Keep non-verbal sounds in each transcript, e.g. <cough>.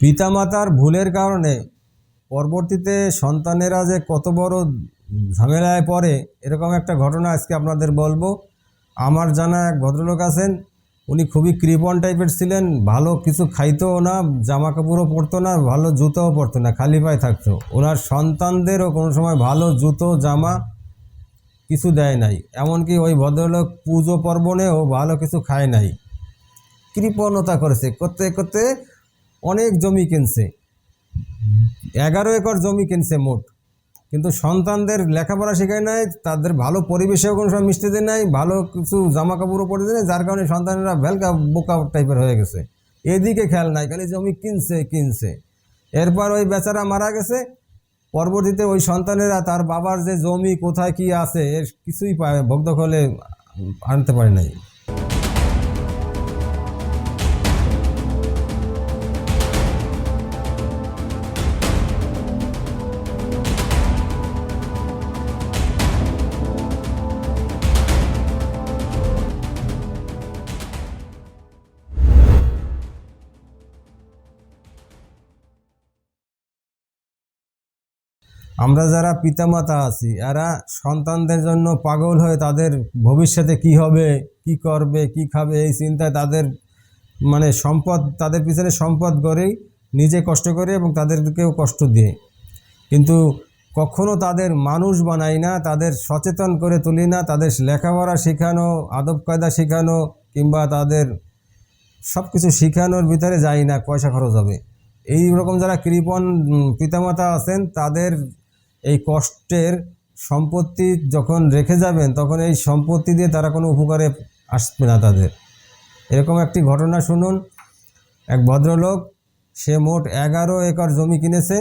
পিতামাতার ভুলের কারণে পরবর্তীতে সন্তানেরা যে কত বড় ঝামেলায় পড়ে, এরকম একটা ঘটনা আজকে আপনাদের বলব। আমার জানা এক ভদ্রলোক আছেন, উনি খুবই কৃপণ টাইপের ছিলেন, ভালো কিছু খাইতেও না জামা কাপড়ও পরতো না, ভালো জুতোও পরতো না, খালি পায়ে থাকতো। ওনার সন্তানদেরও কোনো সময় ভালো জুতো, জামা কিছু দেয় নাই। এমনকি ওই ভদ্রলোক পুজো পার্বণেও ভালো কিছু খায় নাই। কৃপণতা করেছে, করতে করতে অনেক জমি কিনছে। এগারো একর জমি কিনছে মোট। কিন্তু সন্তানদের লেখাপড়া শেখায় নাই, তাদের ভালো পরিবেশেও কোনো সময় মিশতে দেয় নাই, ভালো কিছু জামা কাপড়ও পরে দেয় যার কারণে সন্তানেরা ভেলকা বোকা টাইপের হয়ে গেছে। এদিকে খেয়াল নাই, খালি জমি কিনছে কিনছে। এরপর ওই বেচারা মারা গেছে। পরবর্তীতে ওই সন্তানেরা তার বাবার যে জমি কোথায় কি আছে, এর কিছুই পায় ভোগদখলে আনতে পারে নাই। আমরা যারা পিতামাতা আছি, এরা সন্তানদের জন্য পাগল হয়ে তাদের ভবিষ্যতে কি হবে, কি করবে, কি খাবে, এই চিন্তায় তাদের মানে সম্পদ, তাদের পিছনে সম্পদ গড়েই নিজে কষ্ট করে এবং তাদেরকেও কষ্ট দিয়ে। কিন্তু কখনো তাদের মানুষ বানাই না, তাদের সচেতন করে তুলি না, তাদের লেখাপড়া শেখানো, আদব কায়দা শেখানো, কিংবা তাদের সব কিছু শেখানোর ভিতরে যাই না, পয়সা খরচ হবে। এই রকম যারা কৃপণ পিতামাতা আছেন, তাদের এই কষ্টের সম্পত্তি যখন রেখে যাবেন, তখন এই সম্পত্তি দিয়ে তারা কোনো উপকারে আসবে না তাদের। এরকম একটি ঘটনা শুনুন। এক ভদ্রলোক, সে মোট এগারো একর জমি কিনেছে,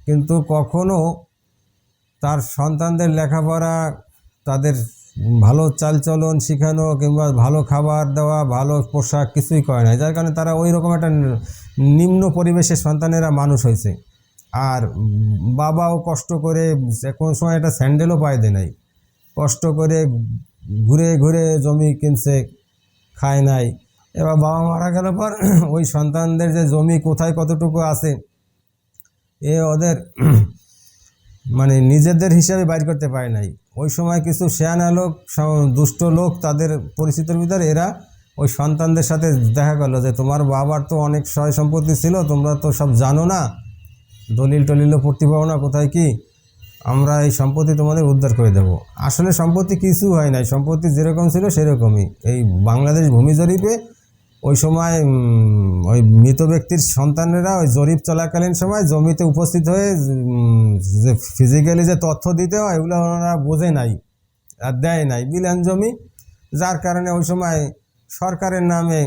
কিন্তু কখনো তার সন্তানদের লেখাপড়া, তাদের ভালো চালচলন শেখানো কিংবা ভালো খাবার দেওয়া, ভালো পোশাক কিছুই করে না যার কারণে তারা ওই রকম একটা নিম্ন পরিবেশে সন্তানেরা মানুষ হয়েছে। আর বাবাও কষ্ট করে কোনো সময় একটা স্যান্ডেলও পায় দেয় নাই। কষ্ট করে ঘুরে ঘুরে জমি কিনছে, খায় নাই। এবার বাবা মারা গেল পর <clears throat> ওই সন্তানদের যে জমি কোথায় কতটুকু আছে, এ ওদের <clears throat> মানে নিজেদের হিসাবে বাইর করতে পারে নাই। ওই সময় কিছু শেয়ানা লোক দুষ্ট লোক তাদের পরিচিতির ভিতরে এরা ওই সন্তানদের সাথে দেখা গেল যে তোমার বাবার তো অনেক সয় সম্পত্তি ছিল, তোমরা তো সব জানো না। দলিল টলিলও পড়তে পারো না, কোথায় কি? আমরা এই সম্পত্তি তোমাদের উদ্ধার করে দেব। আসলে সম্পত্তি কিছু হয় নাই, সম্পত্তি যেরকম ছিল সেরকমই। এই বাংলাদেশ ভূমি জরিপে ওই সময় ওই মৃত ব্যক্তির সন্তানেরা ওই জরিপ চলাকালীন সময় জমিতে উপস্থিত হয়ে যে ফিজিক্যালি যে তথ্য দিতে হয়, এগুলো ওনারা বোঝে নাই আর দেয় নাই। বিলেন জমি, যার কারণে ওই সময় সরকারের নামে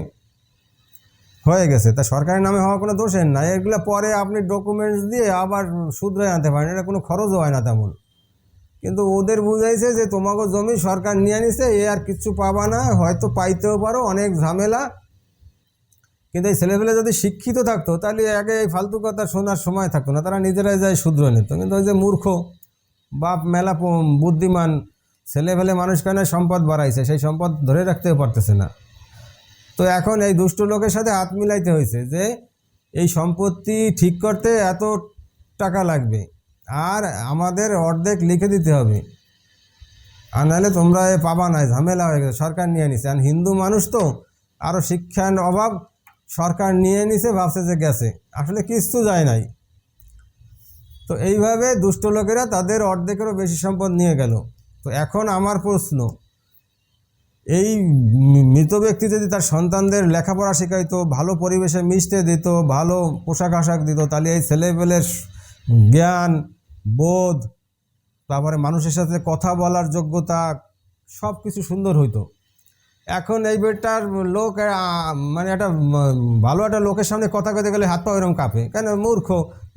হয়ে গেছে। তা সরকারের নামে হওয়া কোনো দোষের না। এগুলো পরে আপনি ডকুমেন্টস দিয়ে আবার শুধরে আনতে পারেন। এটা কোনো খরচও হয় না তেমন। কিন্তু ওদের বুঝাইছে যে তোমাকে জমি সরকার নিয়ে নিছে, এ আর কিচ্ছু পাবা না, হয়তো পাইতেও পারো, অনেক ঝামেলা। কিন্তু এই ছেলেপেলে যদি শিক্ষিত থাকতো, তাহলে আগে এই ফালতু কথা শোনার সময় থাকতো না। তারা নিজেরাই যায় শুধরে নিত। কিন্তু ওই যে মূর্খ, বাপ মেলা বুদ্ধিমান ছেলেপেলে মানুষ কেন সম্পদ বাড়াইছে? সেই সম্পদ ধরে রাখতেও পারতেছে না। তো এখন এই দুষ্ট লোকের সাথে হাত মিলাইতে হয়েছে যে এই সম্পত্তি ঠিক করতে এত টাকা লাগবে। আর আমাদের অর্ধেক লিখে দিতে হবে। আর নাহলে তোমরা এ পাবা না ঝামেলা হয়ে গেছে, সরকার নিয়ে নিছে। আর হিন্দু মানুষ তো আরও শিক্ষার অভাব সরকার নিয়ে নিছে, ভাবছে যে গেছে। আসলে কিচ্ছু যায় নাই। তো এইভাবে দুষ্ট লোকেরা তাদের অর্ধেকেরও বেশি সম্পদ নিয়ে গেল। তো এখন আমার প্রশ্ন এই মৃত ব্যক্তি যদি তার সন্তানদের লেখাপড়া শেখাইতো, ভালো পরিবেশে মিশতে দিত, ভালো পোশাক আশাক দিত, তাহলে এই ছেলেপেলের জ্ঞান, বোধ, তারপরে মানুষের সাথে কথা বলার যোগ্যতা সব কিছু সুন্দর হইতো। এখন এই বেটার লোক মানে একটা ভালো একটা লোকের সামনে কথা কইতে গেলে হাত পা এরকম কাঁপে। কেন? মূর্খ,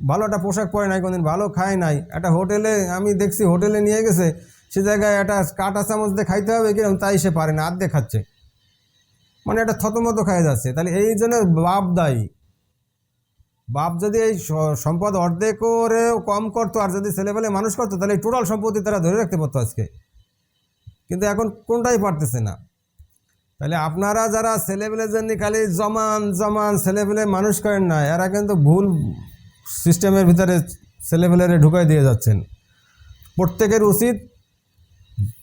ভালো একটা পোশাক পরে নাই, কোনদিন ভালো খায় নাই। একটা হোটেলে, আমি দেখছি হোটেলে নিয়ে গেছে সে জায়গায় একটা কাটা চামচ দিয়ে খাইতে হবে কীরকম, তাই সে পারে না আর্ধেক খাচ্ছে মানে একটা থতমত খাই যাচ্ছে। তাহলে এই জন্য বাপ দায়ী। বাপ যদি এই সম্পদ অর্ধেক করেও কম করতো আর যদি ছেলেবেলে মানুষ করতো, তাহলে টোটাল সম্পত্তি তারা ধরে রাখতে পারতো আজকে। কিন্তু এখন কোনটাই পারতেছে না। তাহলে আপনারা যারা ছেলেপেলের জন্য খালি জমান জমান ছেলেপেলে মানুষ করেন না, এরা কিন্তু ভুল সিস্টেমের ভিতরে ছেলেপেলেরে ঢুকাই দিয়ে যাচ্ছেন। প্রত্যেকের উচিত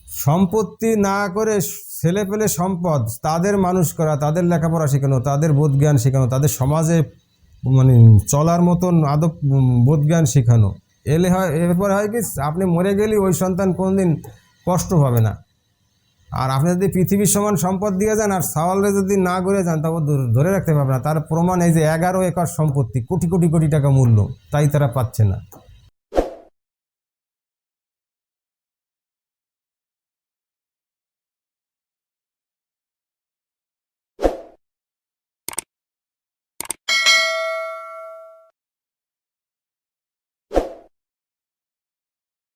সম্পত্তি না করে ছেলে পেলে সম্পদ তাদের মানুষ করা তাদের লেখাপড়া শেখানো তাদের বোধ জ্ঞান শেখানো তাদের সমাজে মানে চলার মতন আদব উম, বোধ জ্ঞান শেখানো। এলে হয় এরপর হয় কি আপনি মরে গেলে ওই সন্তান কোনোদিন কষ্ট পাবে না। আর আপনি যদি পৃথিবীর সমান সম্পদ দিয়ে যান আর সাওয়ালে যদি না করে যান তবে ধরে রাখতে পারবে না। তার প্রমাণ এই যে এগারো একর সম্পত্তি কোটি কোটি কোটি টাকা মূল্য তাই তারা পাচ্ছে না।